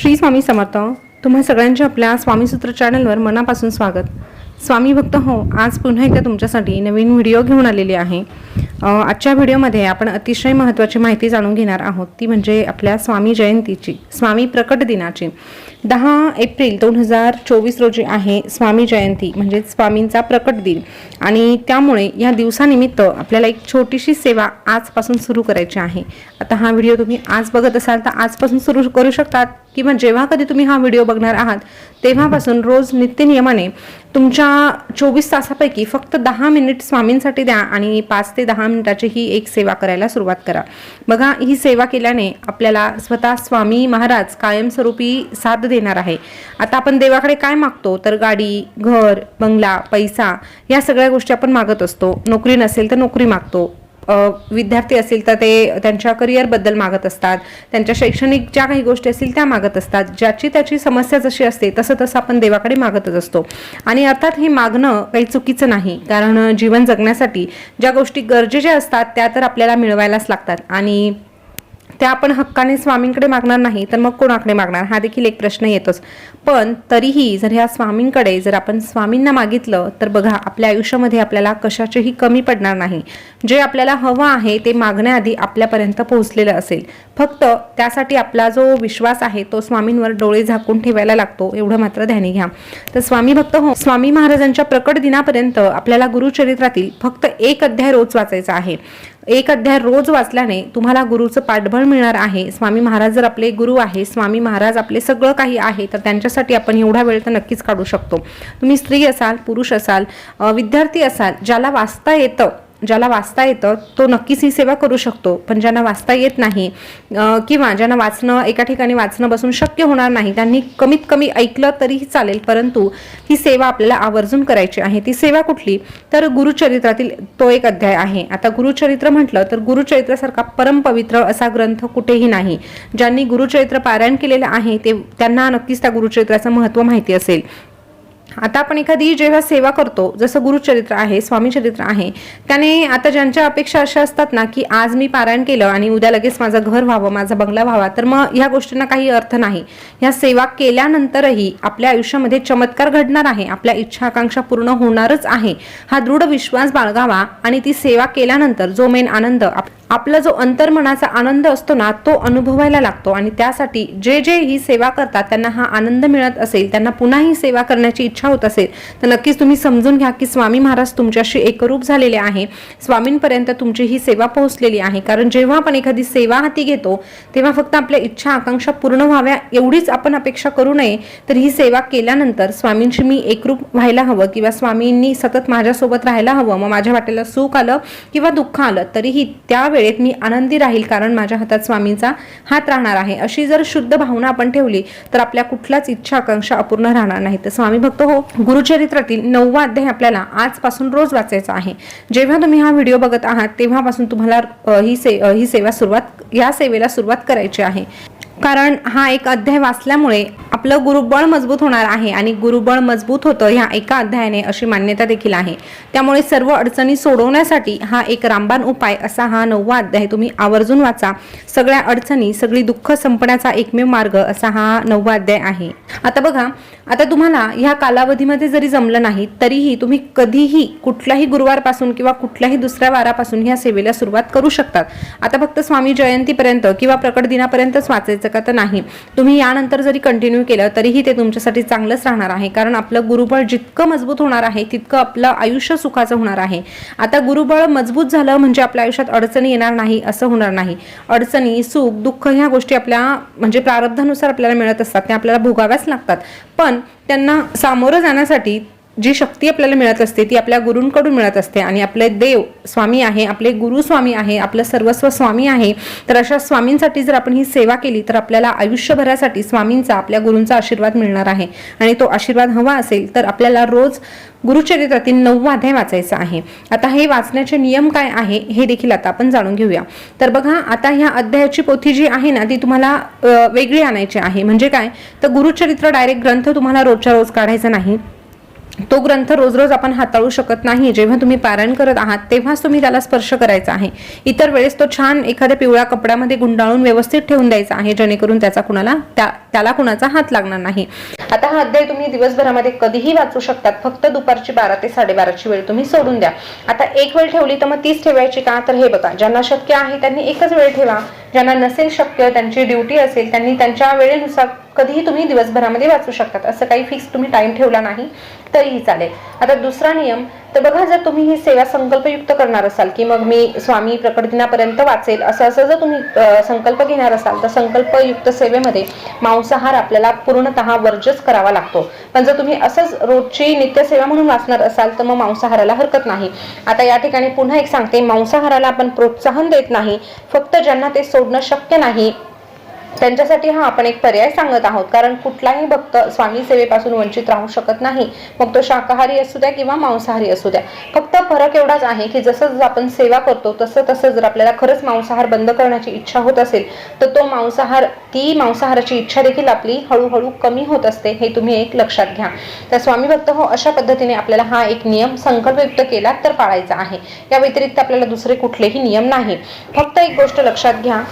श्री स्वामी समर्थ. तुम्हा सगळ्यांचे आपल्या स्वामीसूत्र चॅनलवर मनापासून स्वागत. स्वामी भक्त हो आज पुन्हा एकदा तुमच्यासाठी नवीन व्हिडिओ घेऊन आलेली आहे. आजच्या व्हिडिओमध्ये आपण अतिशय महत्त्वाची माहिती जाणून घेणार आहोत. ती म्हणजे आपल्या स्वामी जयंतीची स्वामी प्रकट दिनाची. दहा एप्रिल दोन हजार चोवीस रोजी आहे स्वामी जयंती म्हणजेच स्वामींचा प्रकट दिन. आणि त्यामुळे या दिवसानिमित्त आपल्याला एक छोटीशी सेवा आजपासून सुरू करायची आहे. आता हा व्हिडिओ तुम्ही आज बघत असाल तर आजपासून सुरू करू शकतात किंवा जेव्हा कधी तुम्ही हा व्हिडिओ बघणार आहात तेव्हापासून रोज नित्यनियमाने तुमच्या चोवीस तासापैकी फक्त दहा मिनिट स्वामींसाठी द्या आणि पाच ते दहा मिनिटाची ही एक सेवा करायला सुरुवात करा. बघा ही सेवा केल्याने आपल्याला स्वतः स्वामी महाराज कायमस्वरूपी साथ देणार आहे. आता आपण देवाकडे काय मागतो? तर गाडी घर बंगला पैसा या सगळ्या गोष्टी आपण मागत असतो. नोकरी नसेल तर नोकरी मागतो. विद्यार्थी असेल तर ते त्यांच्या करिअरबद्दल मागत असतात. त्यांच्या शैक्षणिक ज्या काही गोष्टी असतील त्या मागत असतात. ज्याची त्याची समस्या जशी असते तसं तसं आपण देवाकडे मागतच असतो. आणि अर्थात हे मागणं काही चुकीचं नाही. कारण जीवन जगण्यासाठी ज्या गोष्टी गरजेच्या असतात त्या तर आपल्याला मिळवायलाच लागतात. आणि त्या आपण हक्काने स्वामींकडे मागणार नाही तर मग कोणाकडे मागणार? हा देखील एक प्रश्न येतोच. पण तरीही जर ह्या स्वामींकडे जर आपण स्वामींना मागितलं तर बघा आपल्या आयुष्यामध्ये आपल्याला कशाचीही कमी पडणार नाही. जे आपल्याला हवं आहे ते मागण्याआधी आपल्यापर्यंत पोहोचलेलं असेल. फक्त त्यासाठी आपला जो विश्वास आहे तो स्वामींवर डोळे झाकून ठेवायला लागतो. एवढं मात्र ध्यानी घ्या. तर स्वामी भक्त हो स्वामी महाराजांच्या प्रकट दिनापर्यंत आपल्याला गुरुचरित्रातील फक्त एक अध्याय रोज वाचायचा आहे. एक अध्याय रोज वाचल्याने तुम्हाला गुरुचं पाठबळ मिळणार आहे. स्वामी महाराज जर आपले गुरु आहे स्वामी महाराज आपले सगळं काही आहे तर त्यांच्यासाठी आपण एवढा वेळ तर नक्कीच काढू शकतो. तुम्ही स्त्री असाल पुरुष असाल विद्यार्थी असाल ज्याला वाचता येतं ज्याला वाचता येतं तो नक्कीच ही सेवा करू शकतो. पण ज्यांना वाचता येत नाही किंवा ज्यांना वाचणं एका ठिकाणी वाचणं बसून शक्य होणार नाही त्यांनी कमीत कमी ऐकलं तरीही चालेल. परंतु ही सेवा आपल्याला आवर्जून करायची आहे. ती सेवा कुठली? तर गुरुचरित्रातील तो एक अध्याय आहे. आता गुरुचरित्र म्हटलं तर गुरुचरित्रासारखा परमपवित्र असा ग्रंथ कुठेही नाही. ज्यांनी गुरुचरित्र पारायण केलेलं आहे ते त्यांना नक्कीच त्या गुरुचरित्राचं महत्त्व माहिती असेल. आता आपण एखादी जेव्हा सेवा करतो जसं गुरुचरित्र आहे स्वामी चरित्र आहे त्याने आता ज्यांच्या अपेक्षा अशा असतात ना की आज मी पारायण केलं आणि उद्या लगेच माझं घर व्हावं माझा बंगला व्हावा तर मग ह्या गोष्टींना काही अर्थ नाही. ह्या सेवा केल्यानंतरही आपल्या आयुष्यामध्ये चमत्कार घडणार आहे आपल्या इच्छा आकांक्षा पूर्ण होणारच आहे. हा दृढ विश्वास बाळगावा आणि ती सेवा केल्यानंतर जो मेन आनंद आप- आपला जो अंतर्मनाचा आनंद असतो ना तो अनुभवायला लागतो. आणि त्यासाठी जे जे ही सेवा करतात त्यांना हा आनंद मिळत असेल त्यांना पुन्हा ही सेवा करण्याची इच्छा होत असेल तर नक्कीच तुम्ही समजून घ्या की स्वामी महाराज तुमच्याशी एकरूप झालेले आहे. स्वामींपर्यंत तुमची ही सेवा पोहोचलेली आहे. कारण जेव्हा आपण एखादी सेवा हाती घेतो तेव्हा फक्त आपल्या इच्छा आकांक्षा पूर्ण व्हाव्या एवढीच आपण अपेक्षा करू नये. तर ही सेवा केल्यानंतर स्वामींशी मी एकरूप व्हायला हवं किंवा स्वामींनी सतत माझ्यासोबत राहायला हवं. मग माझ्या वाटेला सुख आलं किंवा दुःख आलं तरीही त्या वेळेत मी आनंदी राहील कारण माझ्या हातात स्वामींचा हात राहणार आहे. अशी जर शुद्ध भावना आपण ठेवली तर आपल्या कुठल्याच इच्छा आकांक्षा अपूर्ण राहणार नाही तर स्वामी भक्त हो गुरुचरित्रातील नववा अध्याय आपल्याला आजपासून रोज वाचायचा आहे. जेव्हा तुम्ही हा व्हिडिओ बघत आहात तेव्हापासून तुम्हाला ही से ही सेवा सुरुवात या सेवेला सुरुवात करायची आहे. कारण हा एक अध्याय वाचल्यामुळे आपलं गुरुबळ मजबूत होणार आहे आणि गुरुबळ मजबूत होतं ह्या एका अध्यायाने अशी मान्यता देखील आहे. त्यामुळे सर्व अडचणी सोडवण्यासाठी हा एक रामबाण उपाय असा हा नववा अध्याय तुम्ही आवर्जून वाचा. सगळ्या अडचणी सगळी दुःख संपण्याचा एकमेव मार्ग असा हा नववा अध्याय आहे. आता बघा आता तुम्हाला ह्या कालावधीमध्ये जरी जमलं नाही तरीही तुम्ही कधीही कुठल्याही गुरुवारपासून किंवा कुठल्याही दुसऱ्या वारापासून ह्या सेवेला सुरुवात करू शकतात. आता फक्त स्वामी जयंतीपर्यंत किंवा प्रकट दिनापर्यंतच वाचायचं का तर नाही. तुम्ही यानंतर जरी कंटिन्यू केलं तरीही ते तुमच्यासाठी चांगलंच राहणार आहे. कारण आपलं गुरुबळ जितकं मजबूत होणार आहे तितकं आपलं आयुष्य सुखाचं होणार आहे. आता गुरुबळ मजबूत झालं म्हणजे आपल्या आयुष्यात अडचणी येणार नाही असं होणार नाही. अडचणी सुख दुःख ह्या गोष्टी आपल्या म्हणजे प्रारब्धानुसार आपल्याला मिळत असतात. त्या आपल्याला भोगाव्याच लागतात. पण त्यांना सामोरं जाण्यासाठी जी शक्ती आपल्याला मिळत असते ती आपल्या गुरूंकडून मिळत असते. आणि आपले देव स्वामी आहे आपले गुरु स्वामी आहे आपलं सर्वस्व स्वामी आहे तर अशा स्वामींसाठी जर आपण ही सेवा केली तर आपल्याला आयुष्यभरासाठी स्वामींचा आपल्या गुरूंचा आशीर्वाद मिळणार आहे. आणि तो आशीर्वाद हवा असेल तर आपल्याला रोज गुरुचरित्रातील नऊ अध्याय वाचायचा आहे. आता हे वाचण्याचे नियम काय आहे हे देखील आता आपण जाणून घेऊया. तर बघा आता ह्या अध्यायाची पोथी जी आहे ना ती तुम्हाला वेगळी आणायची आहे. म्हणजे काय? तर गुरुचरित्र डायरेक्ट ग्रंथ तुम्हाला रोजच्या रोज काढायचा नाही. तो ग्रंथ रोज रोज आपण हाताळू शकत नाही. जेव्हा तुम्ही पारायण करत आहात तेव्हाच तुम्ही त्याला स्पर्श करायचा आहे. इतर वेळेस तो छान एखाद्या पिवळ्या कपड्यामध्ये गुंडाळून व्यवस्थित ठेवून द्यायचा आहे जेणेकरून त्याचा कुणाला त्या त्याला कुणाचा हात लागणार नाही. आता हा अध्याय तुम्ही दिवसभरामध्ये कधीही वाचू शकतात. फक्त दुपारची बारा ते साडेबाराची वेळ तुम्ही सोडून द्या. आता एक वेळ ठेवली तर मग तीच ठेवायची का? तर हे बघा ज्यांना शक्य आहे त्यांनी एकच वेळ ठेवा. ज्यांना नसेल शक्य त्यांची ड्युटी असेल त्यांनी त्यांच्या वेळेनुसार कधीही तुम्ही दिवसभरामध्ये वाचू शकतात. असं काही फिक्स तुम्ही टाइम ठेवला नाही तरीही चालेल. आता दुसरा नियम तर बघा जर तुम्ही ही सेवा संकल्पयुक्त करणार असाल की मग मी स्वामी प्रकट दिनापर्यंत वाचेल असं असं जर तुम्ही संकल्प घेणार असाल तर संकल्पयुक्त सेवेमध्ये मांसाहार आपल्याला पूर्णतः वर्जच करावा लागतो. पण जर तुम्ही असंच रोजची नित्यसेवा म्हणून वाचणार असाल तर मग मांसाहाराला हरकत नाही. आता या ठिकाणी पुन्हा एक सांगते मांसाहाराला आपण प्रोत्साहन देत नाही फक्त ज्यांना ते सोडणं शक्य नाही त्यांच्यासाठी हा आपण एक पर्याय सांगत आहोत. कारण कुठलाही भक्त स्वामी सेवेपासून वंचित राहू शकत नाही. मग तो शाकाहारी असू द्या किंवा मांसाहारी असू द्या. फक्त फरक एवढाच आहे की जसं जसं आपण सेवा करतो तसं तसं जर आपल्याला खरंच मांसाहार बंद करण्याची इच्छा होत असेल तर तो मांसाहार ती मांसाहाराची इच्छा देखील आपली हळूहळू कमी होत असते हे तुम्ही एक लक्षात घ्या. तर स्वामी भक्त हो अशा पद्धतीने आपल्याला हा एक नियम संकल्पयुक्त केला तर पाळायचा आहे. या व्यतिरिक्त आपल्याला दुसरे कुठलेही नियम नाही. फक्त एक गोष्ट लक्षात घ्या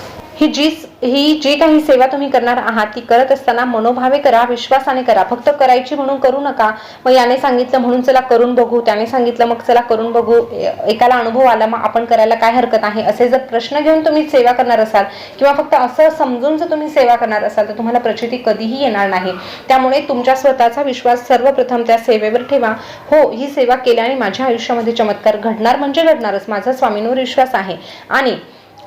ही जी ही जी काही सेवा तुम्ही करणार आहात ती करत असताना मनोभावे करा विश्वासाने करा. फक्त करायची म्हणून करू नका. मग याने सांगितलं म्हणून चला करून बघू त्याने सांगितलं मग चला करून बघू. ए- एकाला अनुभव आला मग आपण करायला काय हरकत आहे? असे जर प्रश्न घेऊन तुम्ही सेवा करणार असाल किंवा फक्त असं समजून जर तुम्ही सेवा करणार असाल तर तुम्हाला प्रचिती कधीही येणार नाही. त्यामुळे तुमच्या स्वतःचा विश्वास सर्वप्रथम त्या सेवेवर ठेवा. हो ही सेवा केल्याने माझ्या आयुष्यामध्ये चमत्कार घडणार म्हणजे घडणारच. माझा स्वामींवर विश्वास आहे. आणि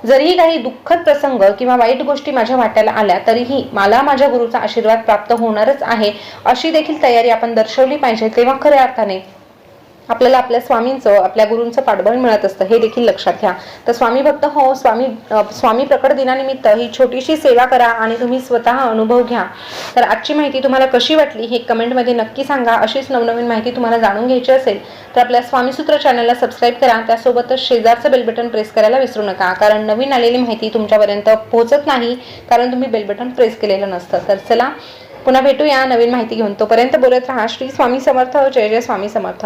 जरीही काही दुःखद प्रसंग किंवा वाईट गोष्टी माझ्या वाट्याला आल्या तरीही मला माझ्या गुरुचा आशीर्वाद प्राप्त होणारच आहे अशी देखील तयारी आपण दर्शवली पाहिजे तेव्हा खऱ्या अर्थाने आपल्याला आपल्या स्वामींचं आपल्या गुरूंचं पाठबळ मिळत असतं हे देखील लक्षात घ्या. तर स्वामी भक्त हो स्वामी स्वामी प्रकट दिनानिमित्त ही छोटीशी सेवा करा आणि तुम्ही स्वतः अनुभव घ्या. तर आजची माहिती तुम्हाला कशी वाटली हे कमेंटमध्ये नक्की सांगा. अशीच नवनवीन माहिती तुम्हाला जाणून घ्यायची असेल तर आपल्या स्वामीसूत्र चॅनलला सबस्क्राईब करा. त्यासोबतच शेजारचं बेल बटन प्रेस करायला विसरू नका कारण नवीन आलेली माहिती तुमच्यापर्यंत पोहोचत नाही कारण तुम्ही बेल बटन प्रेस केलेलं नसतं. तर चला पुन्हा भेटूया नवीन माहिती घेऊन. तोपर्यंत बोलत राहा. श्री स्वामी समर्थ. जय जय स्वामी समर्थ.